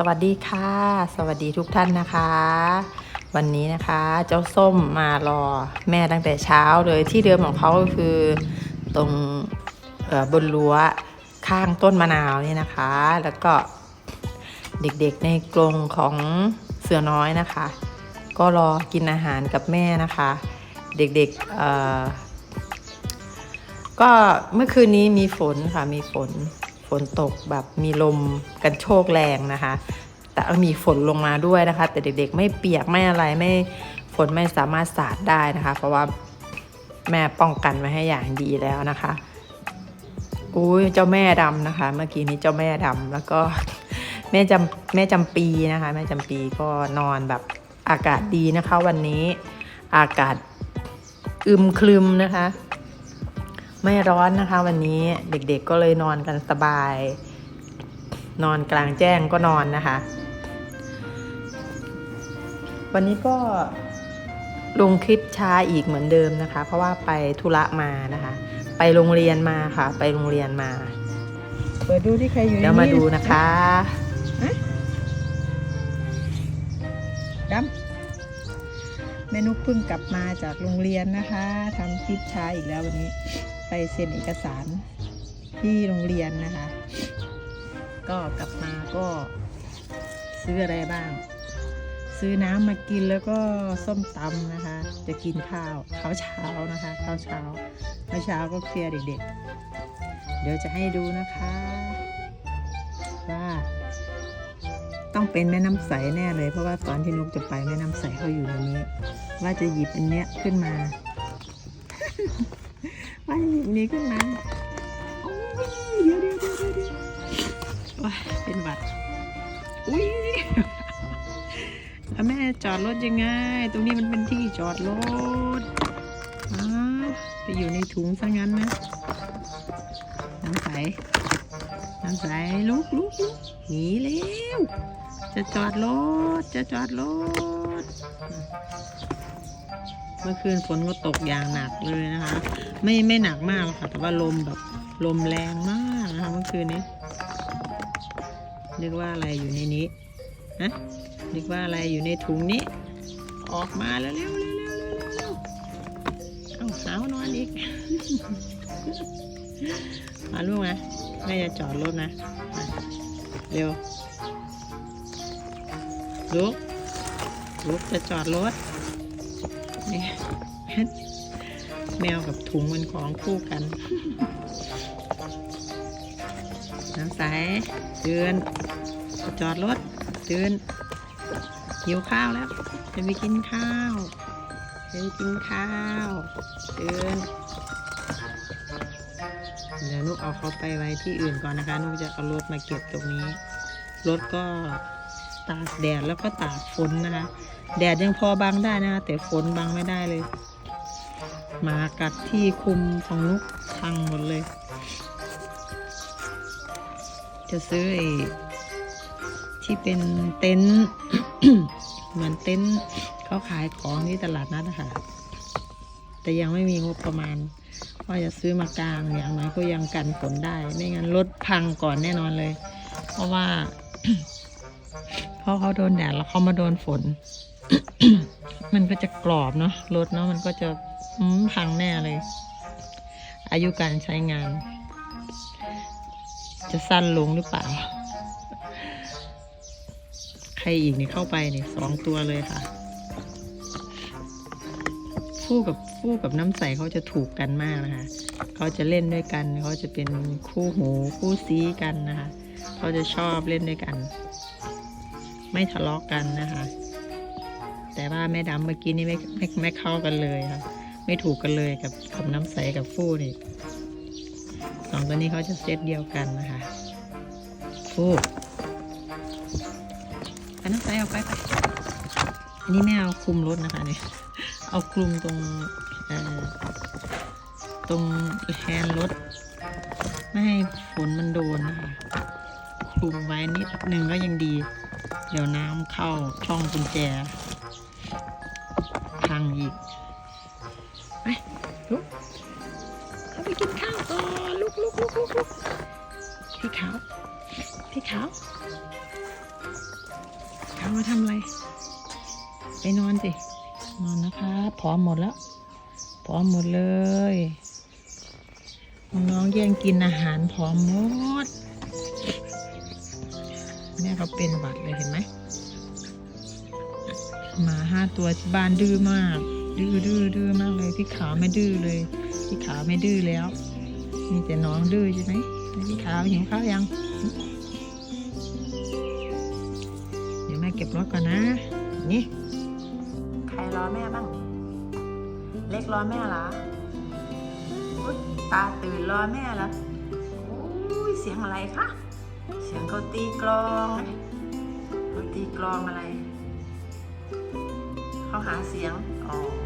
สวัสดีค่ะ สวัสดีทุกท่านนะคะ วันนี้นะคะเจ้าส้มมารอแม่ตั้งแต่เช้าเลยที่เดิมของเขาก็คือตรงบนรั้วข้างต้นมะนาวนี่นะคะ แล้วก็เด็กๆในกรงของเสือน้อยนะคะ ก็รอกินอาหารกับแม่นะคะ เด็กๆก็เมื่อคืนนี้มีฝนค่ะมีฝน ฝนตกแบบมีลมกันโชกแรงนะคะ แต่มีฝนลงมาด้วยนะคะ แต่เด็กๆ ไม่เปียกไม่อะไรไม่ฝนไม่สามารถสาดได้นะคะ เพราะว่าแม่ป้องกันไว้ให้อย่างดีแล้วนะคะอุ้ยเจ้าแม่ดำนะคะ เมื่อกี้นี้เจ้าแม่ดำแล้วก็แม่จำแม่จำปีนะคะ แม่จำปีก็นอนแบบอากาศดีนะคะ วันนี้อากาศอึมครึมนะคะ ไม่ร้อนนะคะ วันนี้เด็กๆก็เลยนอนกันสบาย นอนกลางแจ้งก็นอนนะคะ วันนี้ก็ลงคลิปช้าอีกเหมือนเดิมนะคะ เพราะว่าไปธุระมานะคะ ไปโรงเรียนมาค่ะ ไปโรงเรียนมาเปิดดูที่ใครอยู่ในเดี๋ยวมานี้ดูนะคะดำแม่นุกเพิ่งกลับมาจากโรงเรียนนะคะทำคลิปช้าอีกแล้ววันนี้ ไปเซ็นเอกสารที่โรงเรียนนะคะ ก็กลับมาก็ซื้ออะไรบ้าง ซื้อน้ำมากินแล้วก็ส้มตำนะคะ จะกินข้าวข้าวเช้านะคะข้าวเช้าเมื่อเช้าก็เคลียร์เด็กๆ เดี๋ยวจะให้ดูนะคะ ว่า ต้องเป็นแม่น้ำใสแน่เลย เพราะว่าตอนที่นุกจะไปแม่น้ำใสเขาอยู่ในนี้ ว่าจะหยิบอันเนี้ยขึ้นมา ว่าจะหยิบอันนี้ขึ้นมาโอ้ยเดี๋ยวเดี๋ยวเดี๋ยวเดี๋ยวว้าเป็นหวัด อุ้ยแล้วแม่จอดรถยังไง ตรงนี้มันเป็นที่จอดรถอ้าไปอยู่ในถุงซะงั้นนะ น้ำใส น้ำใสลุกลุกลุกหนีเร็ว จะจอดรถ จะจอดรถ เมื่อคืนฝนก็ตกอย่างหนักเลยนะคะ ไม่ไม่หนักมากหรอกค่ะ แต่ว่าลมแบบลมแรงมากนะคะเมื่อคืนนี้ นึกว่าอะไรอยู่ในนี้ฮะนึกว่าอะไรอยู่ในถุงนี้ ออกมาแล้วเร็วเร็วเร็วเร็วเร็วเร็วเอาสาวนอนอีกมาลูกนะแม่จะจอดรถนะ เร็วลุกลุกจะจอดรถ นี่แมวกับถุงมันของคู่กัน น้ำใสเดินจะจอดรถเดินหิวข้าวแล้ว จะไปกินข้าวจะไปกินข้าวเดินเดี๋ยวนุกเอาเขาไปไว้ที่อื่นก่อนนะคะนุกจะเอารถมาเก็บตรงนี้ รถก็ตากแดดแล้วก็ตากฝนนะคะ แดดยังพอบังได้นะคะแต่ฝนบังไม่ได้เลยหมากัดที่คุมของนุกพังหมดเลย จะซื้อไอ้ที่เป็นเต็นท์เหมือนเต็นท์เขาขายของที่ตลาดนัดนะคะแต่ยังไม่มีงบประมาณว่าจะซื้อมากลางอย่างน้อยก็ยังกันฝนได้ ไม่งั้นรถพังก่อนแน่นอนเลย เพราะว่าเพราะเขาโดนแดดแล้วเขามาโดนฝน มันก็จะกรอบเนาะรถเนาะมันก็จะพังแน่เลย อายุการใช้งาน จะสั้นลงหรือเปล่า ใครอีกนี่เข้าไปนี่สองตัวเลยค่ะฟู่กับฟู่กับน้ำใสเขาจะถูกกันมากนะคะเขาจะเล่นด้วยกันเขาจะเป็นคู่หูคู่ซีกันนะคะเขาจะชอบเล่นด้วยกัน ไม่ทะเลาะกันนะคะ แต่ว่าแม่ดำเมื่อกี้นี่ไม่ไม่ไม่เข้ากันเลยค่ะไม่ถูกกันเลยกับกับน้ำใสกับฟู่นี่สองตัวนี้เขาจะเซตเดียวกันนะคะฟู่ไปน้ำใสเอาไปไปอันนี้ไม่เอาคลุมรถนะคะเนี่ยเอาคลุมตรงเอ่อตรงแฮนด์รถไม่ให้ฝนมันโดนนะคะคลุมไว้นิดนึงก็ยังดี เดี๋ยวน้ำเข้าช่องกุญแจ อีก ไปลุกเขาไปกินข้าวก่อนลุกลุกลุกลุกลุกพี่ขาวพี่ขาวเอามาทำอะไร ไปนอนสิ นอนนะคะพร้อมหมดแล้วพร้อมหมดเลยน้องแย่งกินอาหารพร้อมหมดแม่เขาเป็นหวัดเลยเห็นไหมหมาห้าตัวที่บ้านดื้อมาก ดื้อดื้อดื้อมากเลยพี่ขาวไม่ดื้อเลยพี่ขาวไม่ดื้อแล้วมีแต่น้องดื้อใช่ไหมพี่ขาวหิวข้าวยัง เดี๋ยวแม่เก็บรถก่อนนะนี่ใครรอแม่บ้าง เล็กรอแม่เหรอตาตื่นรอแม่เหรออุ้ยเสียงอะไรคะเสียงเขาตีกลองเขาตีกลองอะไรเขาหาเสียงอ๋ออุ้ยต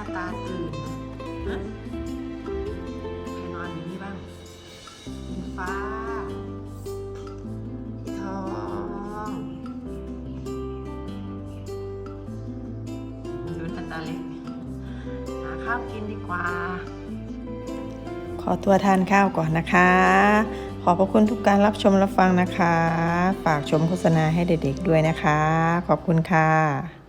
าหน้าตาตื่นฮะใครนอนอยู่นี่บ้างอิงฟ้าพี่ทองดูตาตาเล็กหาข้าวกินดีกว่า ขอตัวทานข้าวก่อนนะคะ ขอบพระคุณทุกการรับชมรับฟังนะคะ ฝากชมโฆษณาให้เด็กๆด้วยนะคะ ขอบคุณค่ะ